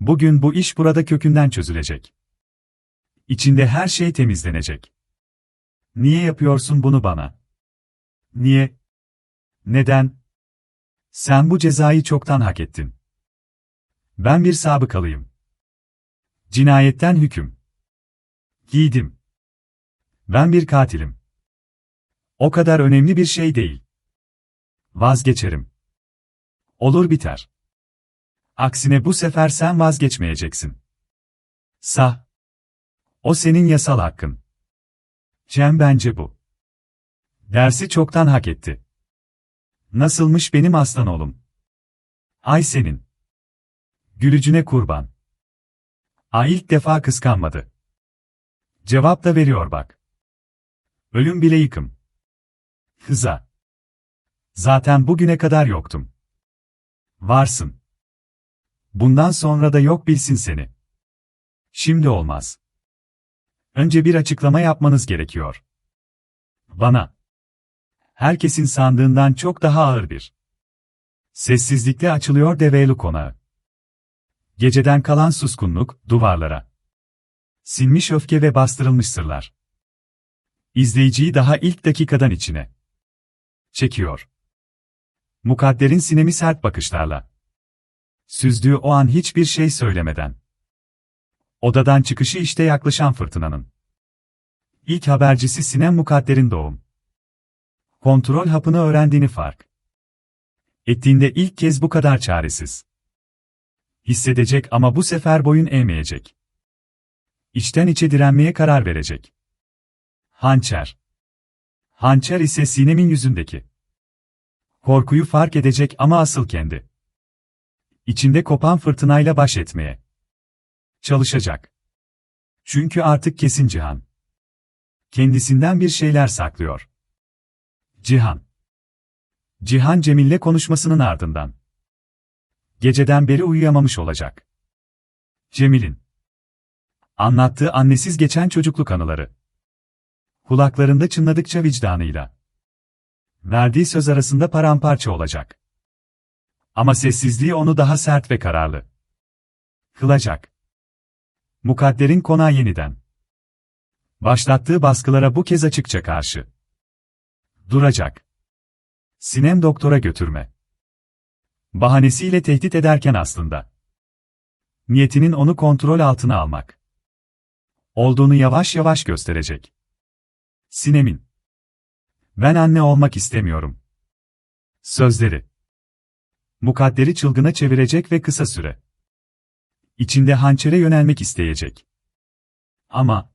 Bugün bu iş burada kökünden çözülecek. İçinde her şey temizlenecek. Niye yapıyorsun bunu bana? Niye? Neden? Sen bu cezayı çoktan hak ettin. Ben bir sabıkalıyım. Cinayetten hüküm. Giydim. Ben bir katilim. O kadar önemli bir şey değil. Vazgeçerim. Olur biter. Aksine bu sefer sen vazgeçmeyeceksin. Sah. O senin yasal hakkın. Cem bence bu. Dersi çoktan hak etti. Nasılmış benim aslan oğlum? Ay senin. Gülücüne kurban. Ay ilk defa kıskanmadı. Cevap da veriyor bak. Ölüm bile yıkım. Kıza. Zaten bugüne kadar yoktum. Varsın. Bundan sonra da yok bilsin seni. Şimdi olmaz. Önce bir açıklama yapmanız gerekiyor. Bana. Herkesin sandığından çok daha ağır bir. Sessizlikle açılıyor Deveylu konağı. Geceden kalan suskunluk, duvarlara. Sinmiş öfke ve bastırılmış sırlar. İzleyiciyi daha ilk dakikadan içine. Çekiyor. Mukadder'in sinemi sert bakışlarla. Süzdüğü o an hiçbir şey söylemeden. Odadan çıkışı işte yaklaşan fırtınanın. İlk habercisi Sinem Mukadder'in doğum. Kontrol hapını öğrendiğini fark. Ettiğinde ilk kez bu kadar çaresiz. Hissedecek ama bu sefer boyun eğmeyecek. İçten içe direnmeye karar verecek. Hançer. Hançer ise Sinem'in yüzündeki. Korkuyu fark edecek ama asıl kendi. İçinde kopan fırtınayla baş etmeye. Çalışacak. Çünkü artık kesin Cihan. Kendisinden bir şeyler saklıyor. Cihan. Cihan Cemil'le konuşmasının ardından. Geceden beri uyuyamamış olacak. Cemil'in. Anlattığı annesiz geçen çocukluk anıları. Kulaklarında çınladıkça vicdanıyla. Verdiği söz arasında paramparça olacak. Ama sessizliği onu daha sert ve kararlı. Kılacak. Mukadder'in konağı yeniden. Başlattığı baskılara bu kez açıkça karşı. Duracak. Sinem doktora götürme. Bahanesiyle tehdit ederken aslında. Niyetinin onu kontrol altına almak. Olduğunu yavaş yavaş gösterecek. Sinem'in. Ben anne olmak istemiyorum. Sözleri. Mukadderi çılgına çevirecek ve kısa süre. İçinde hançere yönelmek isteyecek. Ama.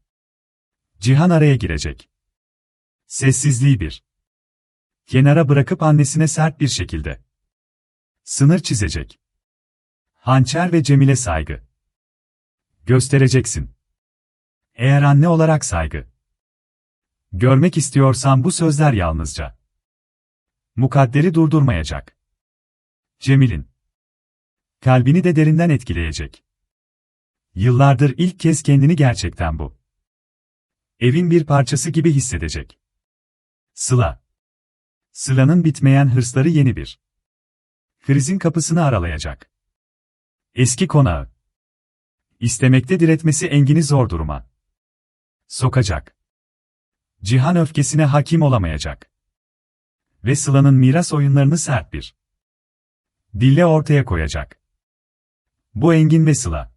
Cihan araya girecek. Sessizliği bir. Kenara bırakıp annesine sert bir şekilde. Sınır çizecek. Hançer ve Cemile saygı. Göstereceksin. Eğer anne olarak saygı. Görmek istiyorsan bu sözler yalnızca. Mukadderi durdurmayacak. Cemil'in. Kalbini de derinden etkileyecek. Yıllardır ilk kez kendini gerçekten bu. Evin bir parçası gibi hissedecek. Sıla. Sıla'nın bitmeyen hırsları yeni bir. Krizin kapısını aralayacak. Eski konağı. İstemekte diretmesi Engin'i zor duruma. Sokacak. Cihan öfkesine hakim olamayacak. Ve Sıla'nın miras oyunlarını sert bir. Dille ortaya koyacak. Bu Engin ve Sıla.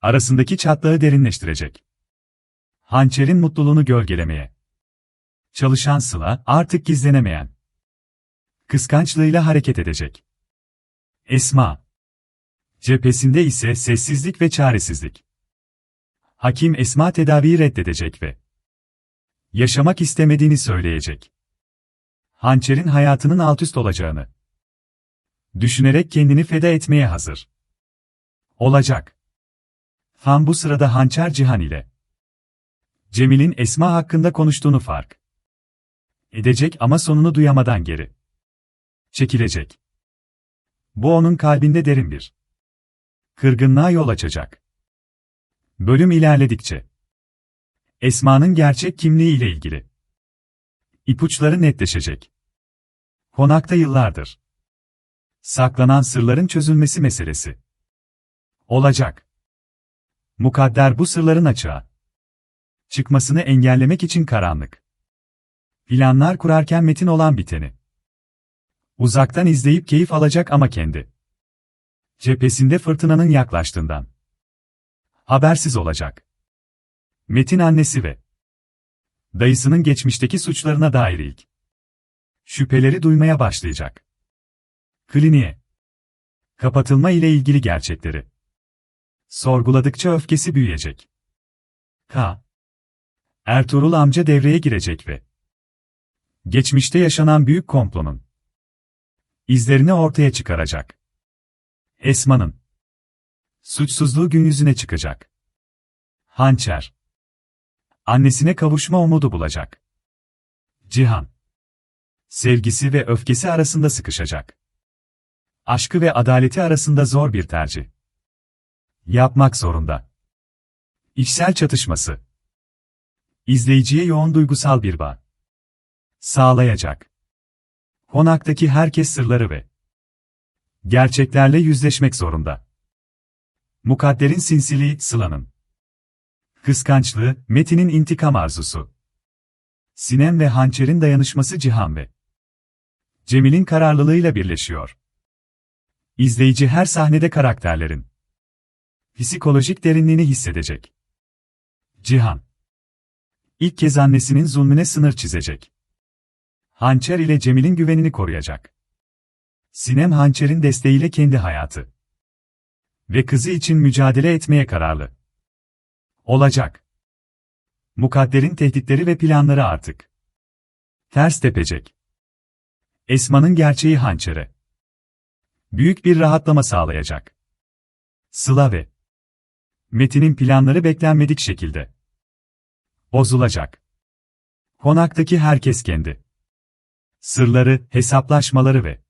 Arasındaki çatlağı derinleştirecek. Hançer'in mutluluğunu gölgelemeye. Çalışan Sıla, artık gizlenemeyen. Kıskançlığıyla hareket edecek. Esma. Cephesinde ise sessizlik ve çaresizlik. Hakim Esma tedaviyi reddedecek ve yaşamak istemediğini söyleyecek. Hançer'in hayatının altüst olacağını düşünerek kendini feda etmeye hazır. Olacak. Han bu sırada Hançer Cihan ile Cemil'in Esma hakkında konuştuğunu fark edecek ama sonunu duyamadan geri çekilecek. Bu onun kalbinde derin bir kırgınlığa yol açacak. Bölüm ilerledikçe Esma'nın gerçek kimliği ile ilgili ipuçları netleşecek. Konakta yıllardır saklanan sırların çözülmesi meselesi Olacak. Mukadder bu sırların açığa çıkmasını engellemek için karanlık. Planlar kurarken metin olan biteni. Uzaktan izleyip keyif alacak ama kendi. Cephesinde fırtınanın yaklaştığından. Habersiz olacak. Metin annesi ve dayısının geçmişteki suçlarına dair ilk şüpheleri duymaya başlayacak. Kliniğe kapatılma ile ilgili gerçekleri sorguladıkça öfkesi büyüyecek. K. Ertuğrul amca devreye girecek ve geçmişte yaşanan büyük komplonun izlerini ortaya çıkaracak. Esma'nın suçsuzluğu gün yüzüne çıkacak. Hançer annesine kavuşma umudu bulacak. Cihan sevgisi ve öfkesi arasında sıkışacak. Aşkı ve adaleti arasında zor bir tercih. Yapmak zorunda. İçsel çatışması. İzleyiciye yoğun duygusal bir bağ. Sağlayacak. Konaktaki herkes sırları ve gerçeklerle yüzleşmek zorunda. Mukadder'in sinsiliği, Sıla'nın kıskançlığı, Metin'in intikam arzusu. Sinem ve Hançer'in dayanışması Cihan ve Cemil'in kararlılığıyla birleşiyor. İzleyici her sahnede karakterlerin psikolojik derinliğini hissedecek. Cihan İlk kez annesinin zulmüne sınır çizecek. Hançer ile Cemil'in güvenini koruyacak. Sinem Hançer'in desteğiyle kendi hayatı ve kızı için mücadele etmeye kararlı. Olacak. Mukadder'in tehditleri ve planları artık ters tepecek. Esma'nın gerçeği Hançer'e büyük bir rahatlama sağlayacak. Sıla ve Metin'in planları beklenmedik şekilde bozulacak. Konaktaki herkes kendi sırları, hesaplaşmaları ve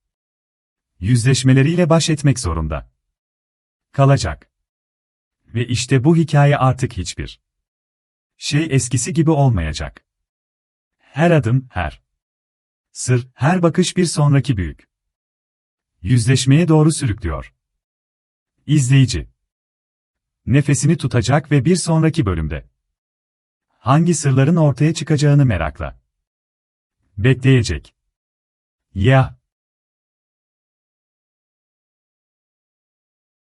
yüzleşmeleriyle baş etmek zorunda kalacak. Ve işte bu hikaye artık hiçbir şey eskisi gibi olmayacak. Her adım, her sır, her bakış bir sonraki büyük yüzleşmeye doğru sürüklüyor. İzleyici nefesini tutacak ve bir sonraki bölümde hangi sırların ortaya çıkacağını merakla bekleyecek. Ya